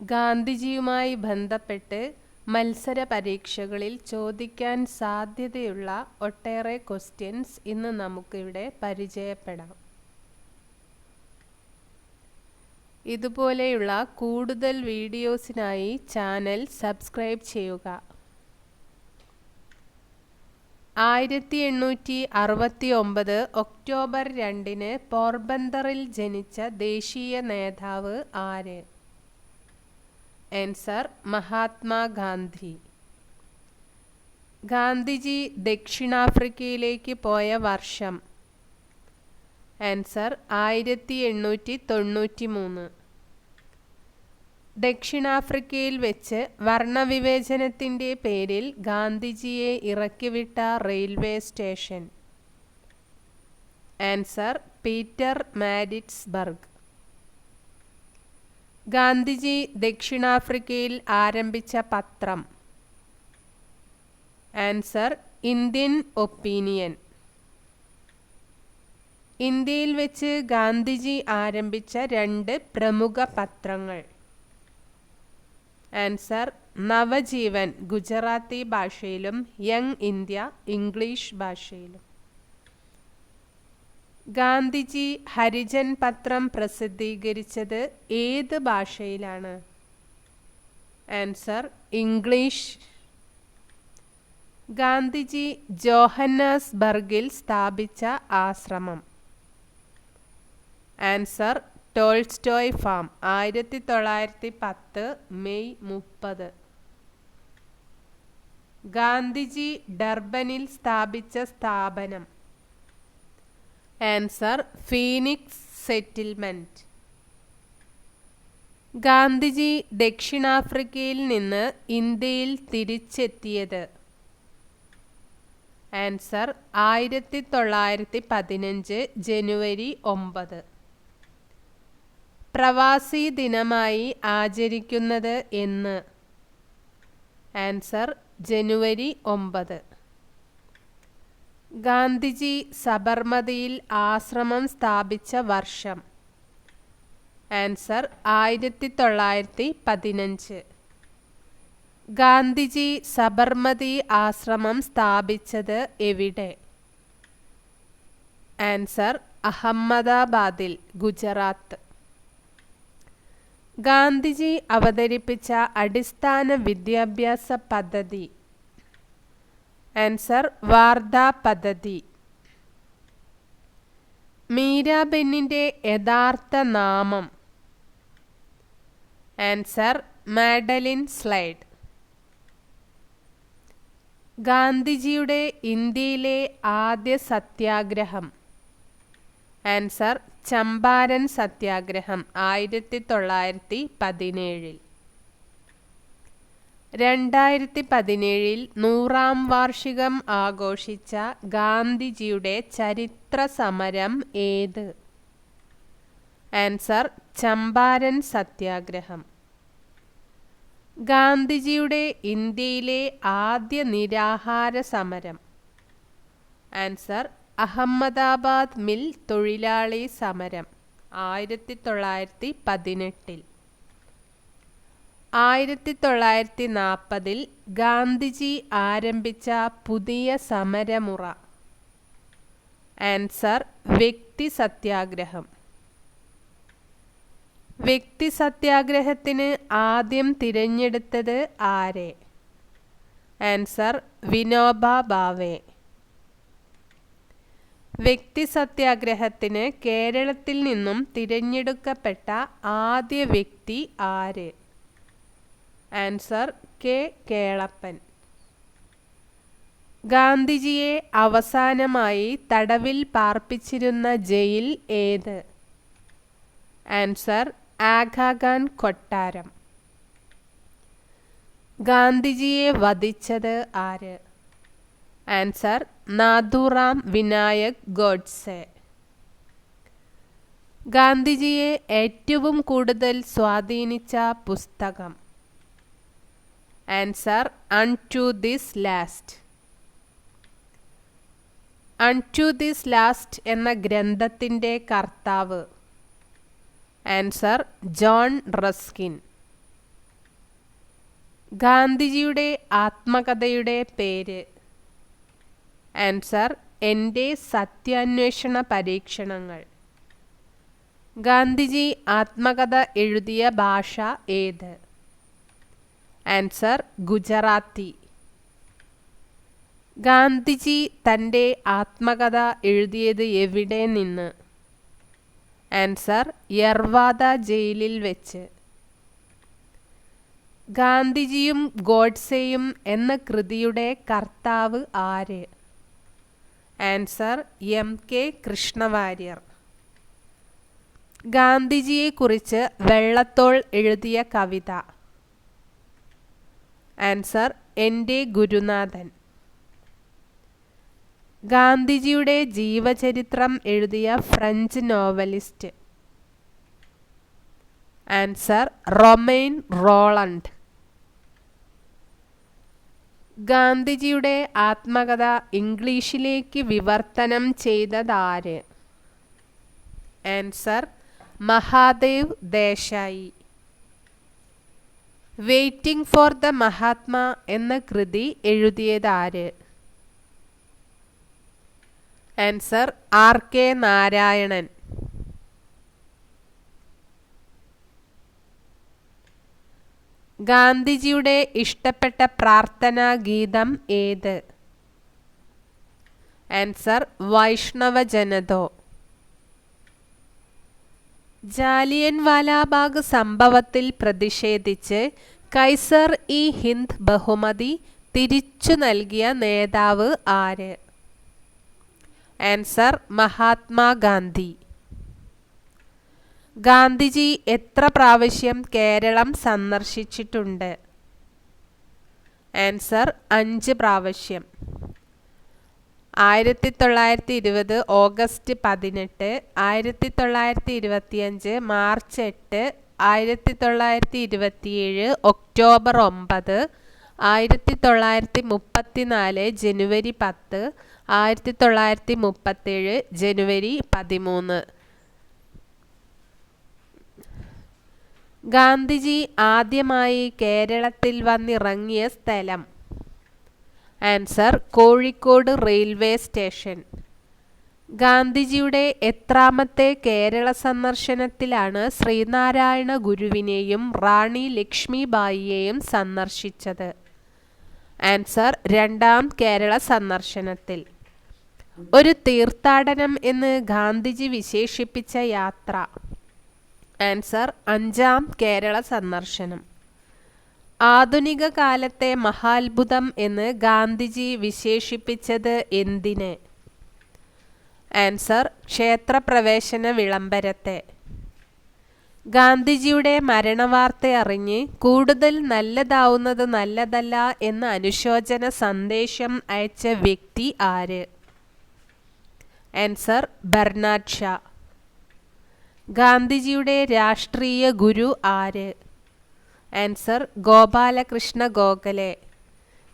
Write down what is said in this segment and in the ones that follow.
ഗാന്ധിജിയുമായി ബന്ധപ്പെട്ട് മത്സര പരീക്ഷകളിൽ ചോദിക്കാൻ സാധ്യതയുള്ള ഒട്ടേറെ ക്വസ്റ്റ്യൻസ് ഇന്ന് നമുക്കിവിടെ പരിചയപ്പെടാം. ഇതുപോലെയുള്ള കൂടുതൽ വീഡിയോസിനായി ചാനൽ സബ്സ്ക്രൈബ് ചെയ്യുക. ആയിരത്തി എണ്ണൂറ്റി അറുപത്തി ഒമ്പത് ഒക്ടോബർ രണ്ടിന് പോർബന്തറിൽ ജനിച്ച ദേശീയ നേതാവ് ആര്? ആൻസർ മഹാത്മാഗാന്ധി ഗാന്ധിജി ദക്ഷിണാഫ്രിക്കയിലേക്ക് പോയ വർഷം. ആൻസർ ആയിരത്തി എണ്ണൂറ്റി തൊണ്ണൂറ്റി മൂന്ന് ദക്ഷിണാഫ്രിക്കയിൽ വെച്ച് വർണവിവേചനത്തിന്റെ പേരിൽ ഗാന്ധിജിയെ ഇറക്കിവിട്ട railway station. Answer Pietermaritzburg. Gandhiji ദക്ഷിണാഫ്രിക്കയിൽ ആരംഭിച്ച പത്രം. Answer Indian opinion. ഇന്ത്യയിൽ വെച്ച് ഗാന്ധിജി ആരംഭിച്ച രണ്ട് പ്രമുഖ പത്രങ്ങൾ. ആൻസർ നവജീവൻ ഗുജറാത്തി ഭാഷയിലും യങ് ഇന്ത്യ ഇംഗ്ലീഷ് ഭാഷയിലും. ഗാന്ധിജി ഹരിജൻ പത്രം പ്രസിദ്ധീകരിച്ചത് ഏത് ഭാഷയിലാണ്? Answer English. ഗാന്ധിജി ജോഹന്നാസ്ബർഗിൽ സ്ഥാപിച്ച ആശ്രമം. ആൻസർ ടോൾസ്റ്റോയ് ഫാം ആയിരത്തി തൊള്ളായിരത്തി പത്ത് മെയ് മുപ്പത്. ഗാന്ധിജി ഡർബനിൽ സ്ഥാപിച്ച സ്ഥാപനം. ആൻസർ ഫീനിക്സ് സെറ്റിൽമെന്റ് ഗാന്ധിജി ദക്ഷിണാഫ്രിക്കയിൽ നിന്ന് ഇന്ത്യയിൽ തിരിച്ചെത്തിയത്. ആൻസർ ആയിരത്തി തൊള്ളായിരത്തി പതിനഞ്ച് ജനുവരി ഒമ്പത്. പ്രവാസി ദിനമായി ആചരിക്കുന്നത് എന്ന്. ആൻസർ ജനുവരി ഒമ്പത്. ഗാന്ധിജി സബർമതിയിൽ ആശ്രമം സ്ഥാപിച്ച വർഷം. ആൻസർ ആയിരത്തി തൊള്ളായിരത്തി പതിനഞ്ച് ഗാന്ധിജി സബർമതി ആശ്രമം സ്ഥാപിച്ചത് എവിടെ? ആൻസർ അഹമ്മദാബാദിൽ ഗുജറാത്ത്. ഗാന്ധിജി അവതരിപ്പിച്ച അടിസ്ഥാന വിദ്യാഭ്യാസ പദ്ധതി ആൻസർ വാർധാ പദ്ധതി. മീരാബെന്നിന്റെ യഥാർത്ഥ നാമം. Answer Madeleine Slade. ഗാന്ധിജിയുടെ ഇന്ത്യയിലെ ആദ്യ സത്യാഗ്രഹം. ആൻസർ ചമ്പാരൻ സത്യാഗ്രഹം ആയിരത്തി തൊള്ളായിരത്തി പതിനേഴിൽ. രണ്ടായിരത്തി പതിനേഴിൽ നൂറാം വാർഷികം ആഘോഷിച്ച ഗാന്ധിജിയുടെ ചരിത്ര സമരം ഏത്? ആൻസർ ചമ്പാരൻ സത്യാഗ്രഹം. ഗാന്ധിജിയുടെ ഇന്ത്യയിലെ ആദ്യ നിരാഹാര സമരം. ആൻസർ അഹമ്മദാബാദ് മിൽ തൊഴിലാളി സമരം ആയിരത്തി തൊള്ളായിരത്തി പതിനെട്ടിൽ ആയിരത്തി തൊള്ളായിരത്തി നാൽപ്പതിൽ ഗാന്ധിജി ആരംഭിച്ച പുതിയ സമരമുറ. ആൻസർ വ്യക്തി സത്യാഗ്രഹം. വ്യക്തി സത്യാഗ്രഹത്തിന് ആദ്യം തിരഞ്ഞെടുത്തത് ആരെ? ആൻസർ വിനോബ ഭാവെ വ്യക്തി സത്യാഗ്രഹത്തിന് കേരളത്തിൽ നിന്നും തിരഞ്ഞെടുക്കപ്പെട്ട ആദ്യ വ്യക്തി ആര്? Answer K Kelappan. ഗാന്ധിജിയെ അവസാനമായി തടവിൽ പാർപ്പിച്ചിരുന്ന ജയിൽ ഏത്? ആൻസർ ആഘാഖാൻ കൊട്ടാരം. ഗാന്ധിജിയെ വധിച്ചത് ആര്? ആൻസർ നാഥുറാം വിനായക് ഗോഡ്സെ. ഗാന്ധിജിയെ ഏറ്റവും കൂടുതൽ സ്വാധീനിച്ച പുസ്തകം answer unto this last unto this last എന്ന ഗ്രന്ഥത്തിന്റെ കർത്താവ്. ആൻസർ ജോൺ റസ്കിൻ ഗാന്ധിജിയുടെ ആത്മകഥയുടെ പേര്. ആൻസർ എന്റെ സത്യാന്വേഷണ പരീക്ഷണങ്ങൾ. ഗാന്ധിജി ആത്മകഥ എഴുതിയ ഭാഷ ഏത്? ആൻസർ ഗുജറാത്തി. ഗാന്ധിജി തന്റെ ആത്മകഥ എഴുതിയത് എവിടെ നിന്ന്? ആൻസർ യർവാദ ജയിലിൽ വെച്ച്. ഗാന്ധിജിയും ഗോഡ്സെയും എന്ന കൃതിയുടെ കർത്താവ് ആര്? Answer M K Krishna Warrier. ഗാന്ധിജിയെക്കുറിച്ച് Vallathol എഴുതിയ കവിത. ആൻസർ എന്റെ ഗുരുനാഥൻ. ഗാന്ധിജിയുടെ ജീവചരിത്രം എഴുതിയ French novelist. Answer Romain Rolland. ഗാന്ധിജിയുടെ ആത്മകഥ ഇംഗ്ലീഷിലേക്ക് വിവർത്തനം ചെയ്തതാര്? Answer Mahadev Desai. Waiting for the Mahatma എന്ന കൃതി എഴുതിയത് ആര്? Answer R K Narayanan. ഗാന്ധിജിയുടെ ഇഷ്ടപ്പെട്ട പ്രാർത്ഥനാ ഗീതം ഏത്? ആൻസർ വൈഷ്ണവ ജനതോ. ജാലിയൻ വാലാബാഗ് സംഭവത്തിൽ പ്രതിഷേധിച്ച് കൈസർ ഇ ഹിന്ദ് ബഹുമതി തിരിച്ചു നൽകിയ നേതാവ് ആര്? ആൻസർ മഹാത്മാഗാന്ധി. ഗാന്ധിജി എത്ര പ്രാവശ്യം കേരളം സന്ദർശിച്ചിട്ടുണ്ട്? ആൻസർ അഞ്ച് പ്രാവശ്യം. ആയിരത്തി തൊള്ളായിരത്തി ഇരുപത് ഓഗസ്റ്റ് പതിനെട്ട് ആയിരത്തി തൊള്ളായിരത്തി ഇരുപത്തിയഞ്ച് മാർച്ച് എട്ട് ആയിരത്തി തൊള്ളായിരത്തി ഇരുപത്തിയേഴ് ഒക്ടോബർ ഒമ്പത് ആയിരത്തി തൊള്ളായിരത്തി മുപ്പത്തി നാല് ജനുവരി പത്ത് ആയിരത്തി തൊള്ളായിരത്തി മുപ്പത്തേഴ് ജനുവരി പതിമൂന്ന്. ഗാന്ധിജി ആദ്യമായി കേരളത്തിൽ വന്നിറങ്ങിയ സ്ഥലം ആൻസർ കോഴിക്കോട് റെയിൽവേ സ്റ്റേഷൻ. ഗാന്ധിജിയുടെ എത്രാമത്തെ കേരള സന്ദർശനത്തിലാണ് ശ്രീനാരായണ ഗുരുവിനെയും റാണി ലക്ഷ്മിബായിയെയും സന്ദർശിച്ചത്. ആൻസർ രണ്ടാം കേരള സന്ദർശനത്തിൽ. ഒരു തീർത്ഥാടനം എന്ന് ഗാന്ധിജി വിശേഷിപ്പിച്ച യാത്ര. ആൻസർ അഞ്ചാം കേരള സന്ദർശനം. ആധുനിക കാലത്തെ മഹാത്ഭുതം എന്ന് ഗാന്ധിജി വിശേഷിപ്പിച്ചത് എന്തിന്? ആൻസർ ക്ഷേത്രപ്രവേശന വിളംബരത്തെ. ഗാന്ധിജിയുടെ മരണവാർത്ത അറിഞ്ഞ് കൂടുതൽ നല്ലതാവുന്നത് നല്ലതല്ല എന്ന അനുശോചന സന്ദേശം അയച്ച വ്യക്തി ആര്? Answer Bernard Shaw. ഗാന്ധിജിയുടെ രാഷ്ട്രീയ ഗുരു ആര്? ആൻസർ ഗോപാലകൃഷ്ണ ഗോഖലെ.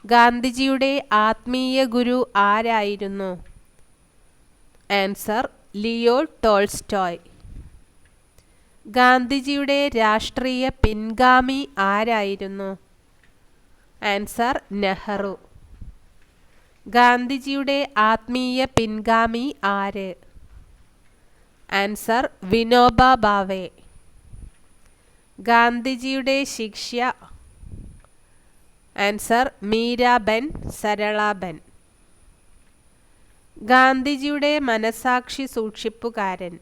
ഗാന്ധിജിയുടെ ആത്മീയ ഗുരു ആരായിരുന്നു? Answer Leo Tolstoy. ഗാന്ധിജിയുടെ രാഷ്ട്രീയ പിൻഗാമി ആരായിരുന്നു? ആൻസർ നെഹ്റു. ഗാന്ധിജിയുടെ ആത്മീയ പിൻഗാമി ആര്? ആൻസർ വിനോബ ഭാവെ ഗാന്ധിജിയുടെ ശിക്ഷ ആൻസർ മീരാബെൻ സരളാബെൻ ഗാന്ധിജിയുടെ മനസാക്ഷി സൂക്ഷിപ്പുകാരൻ.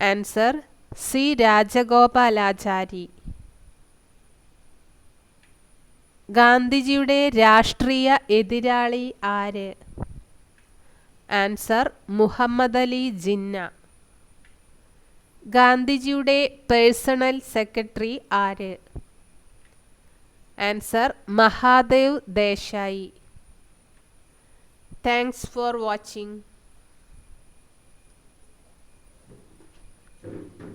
Answer C Rajagopalachari. ഗാന്ധിജിയുടെ രാഷ്ട്രീയ എതിരാളി ആര്? ആൻസർ മുഹമ്മദ് അലി ജിന്ന. ഗാന്ധിജിയുടെ പേഴ്സണൽ സെക്രട്ടറി ആര്? Answer Mahadev Desai. Thanks for watching.